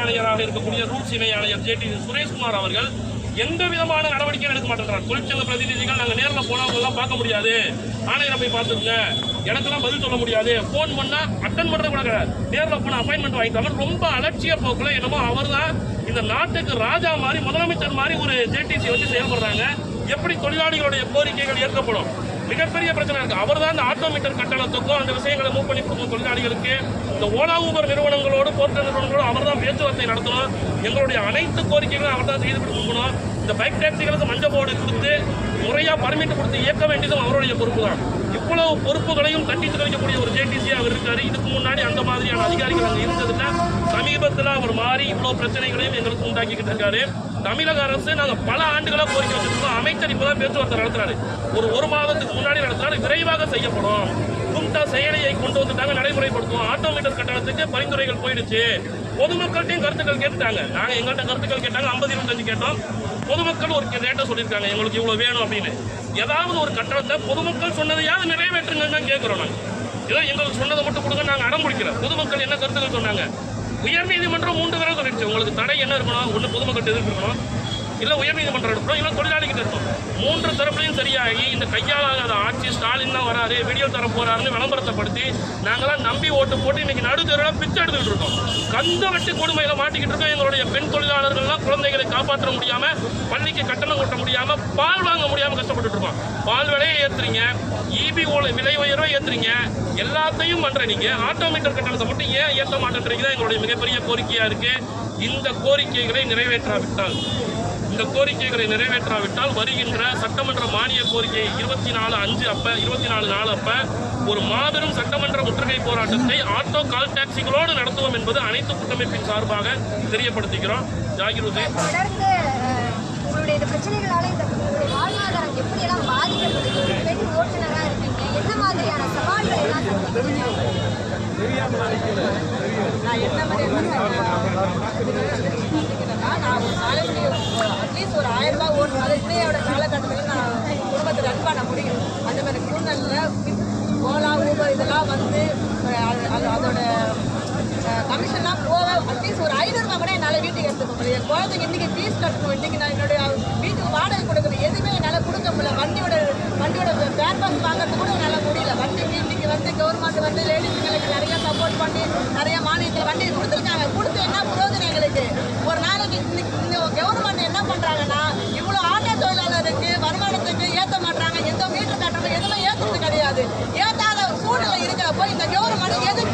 ஆணையராக இருக்கக்கூடிய ரூல்ஸ் இணை ஆணையர் ஜே டி சுரேஷ்குமார் அவர்கள் எந்த விதமான நடவடிக்கையும் எடுக்க மாட்டேங்கிறார். தொழிற்சங்க பிரதிநிதிகள் நாங்கள் நேரில் போனவங்கெல்லாம் பார்க்க முடியாது. ஆணையரை போய் பார்த்துருங்க எனக்கெல்லாம் பதில் சொல்ல முடியாது. ஃபோன் பண்ணால் அட்டன் பண்ணுறது கூட கிடையாது. நேரில் போன அப்பாயின்மெண்ட் வாங்கிட்டாங்க ரொம்ப அலட்சிய போக்கில் என்னமோ அவர்தான் இந்த நாட்டுக்கு ராஜா மாதிரி முதலமைச்சர் மாதிரி ஒரு ஜேடிசி வச்சு செயல்படுறாங்க. எப்படி தொழிலாளிகளுடைய கோரிக்கைகள் ஏற்கப்படும்? மிகப்பெரிய பிரச்சனை இருக்கு. அவர் தான் இந்த ஆட்டோமீட்டர் கட்டணத்துக்கும் அந்த விஷயங்களை மூவ் பண்ணி கொடுக்கும் தொழிலாளிகளுக்கு இந்த ஓலா ஊபர் நிறுவனங்களோடு போர்ட்ட நிறுவனங்களோடு அவர் தான் பேச்சுவார்த்தை நடத்தணும். எங்களுடைய அனைத்து கோரிக்கைகளும் அவர் தான் செய்து கொடுக்கணும். இந்த பைக் டாக்ஸிகளுக்கு மஞ்சள் போர்டு கொடுத்து முறையாக பர்மிட் கொடுத்து இயக்க வேண்டியதும் அவருடைய பொறுப்பு தான் இவ்வளவு பொறுப்புகளையும் கண்டித்து கழிக்கக்கூடிய ஒரு ஜேடிசி அவர் இருக்காரு. இதுக்கு முன்னாடி அந்த மாதிரியான அதிகாரிகள் அங்கே இருந்ததுன்னா சமீபத்தில் அவர் மாறி இவ்வளோ பிரச்சனைகளையும் எங்களுக்கு உண்டாக்கிக்கிட்டு இருக்காரு. தமிழக அரசு நாங்கள் பல ஆண்டுகளாக கோரிக்கை வச்சிருக்கோம். அமைச்சர் இப்போதான் பேச்சுவார்த்தை நடத்துறாரு. ஒரு ஒரு மாதத்துக்கு முன்னாடி நடத்துறாரு. விரைவாக செய்யப்படும். கும்டா செயலியை கொண்டு வந்துட்டாங்க நடைமுறைப்படுத்துவோம். ஆட்டோமீட்டர் கட்டணத்துக்கு பரிந்துரைகள் போயிடுச்சு. பொதுமக்கள்கிட்டையும் கருத்துக்கள் கேட்டுட்டாங்க. நாங்கள் எங்கள்கிட்ட கருத்துக்கள் கேட்டாங்க. ஐம்பது இருபத்தஞ்சு கேட்டோம். பொதுமக்கள் ஒரு ரேட்டை சொல்லியிருக்காங்க. எங்களுக்கு இவ்வளோ வேணும் அப்படின்னு. ஏதாவது ஒரு கட்டணத்தை பொதுமக்கள் சொன்னதையாவது நிறைவேற்றுங்கன்னு தான் கேட்குறோம் நாங்கள் ஏதோ எங்களுக்கு சொன்னதை மட்டும் கொடுங்க நாங்கள் அடம் பிடிக்கிறோம். பொதுமக்கள் என்ன கருத்துக்கள் சொன்னாங்க? உயர்நீதிமன்றம் மூன்று தடவை சொல்லிடுச்சு. உங்களுக்கு தடை என்ன இருக்கணும்? ஒன்று பொதுமக்கள் எதிர்ப்பு இருக்கணும்? இல்ல உயர்நீதிமன்றம் எடுக்கிறோம் இல்ல தொழிலாளிகிட்ட இருக்கும் மூன்று தரப்புலையும் சரியாகி இந்த கையாளாத ஆட்சி ஸ்டாலின் தான் வராரு வீடியோ தர போறாருன்னு விளம்பரத்தைப்படுத்தி நாங்களாம் நம்பி ஓட்டு போட்டு இன்னைக்கு நடுத்தெருவில் பிச்சை எடுத்துக்கிட்டு இருக்கோம். கந்த வெட்டி கொடுமையில மாட்டிக்கிட்டு இருக்கோம். எங்களுடைய பெண் தொழிலாளர்கள்லாம் குழந்தைகளை காப்பாற்ற முடியாம பள்ளிக்கு கட்டணம் கொட்ட முடியாம பால் வாங்க முடியாம கஷ்டப்பட்டு இருக்கோம். பால் விலையை ஏத்துறீங்க இபி விலை உயர்வை ஏத்துறீங்க எல்லாத்தையும் பண்ற நீங்க. ஆட்டோமீட்டர் கட்டணத்தை மட்டும் ஏன் ஏற்ற மாட்டேன்றீங்க? தான் எங்களுடைய மிகப்பெரிய கோரிக்கையா இருக்கு. இந்த கோரிக்கைகளை நிறைவேற்றாவிட்டால். இந்த கோரிக்கைகளை நிறைவேற்றாவிட்டால் வருகின்ற சட்டமன்ற மானிய கோரிக்கை இருபத்தி நாலு அஞ்சு அப்ப இருபத்தி நாலு நாலு அப்ப ஒரு மாபெரும் சட்டமன்ற முற்றுகை போராட்டத்தை ஆட்டோ கால் டாக்ஸிகளோடு நடத்துவோம் என்பது அனைத்து கூட்டமைப்பின் சார்பாக தெரியப்படுத்துகிறோம். ஜாகிர் உதய் தொடர்ந்து அஹ், உங்களுடைய என் குழந்தைங்க இன்றைக்கி ஃபீஸ் கட்டணும். இன்றைக்கி நான் என்னுடைய வீட்டுக்கு வாடகை கொடுக்கணும். எதுவுமே என்னால் கொடுக்க முடியல. வண்டியோட வண்டியோட பேர் பாஸ் வாங்குறது கூட என்னால் முடியல. வண்டி இன்றைக்கி வந்து கவர்மெண்ட் வந்து லேடிஸுங்களுக்கு நிறைய சப்போர்ட் பண்ணி நிறைய மாநிலத்தில் வண்டி கொடுத்துருக்காங்க. கொடுத்து என்ன புரோஜனம் எங்களுக்கு? ஒரு நாளைக்கு இந்த கவர்மெண்ட் என்ன பண்ணுறாங்கன்னா இவ்வளோ ஆட்டோ தொழிலாளருக்கு வருமானத்துக்கு ஏற்ற மாட்டுறாங்க எந்த மீட்டர் கட்டணும் எதுவுமே ஏற்றுறது கிடையாது. ஏற்றாத ஒரு சூழ்நிலை இருக்கிறப்போ இந்த கவர்மெண்ட் எதுக்கு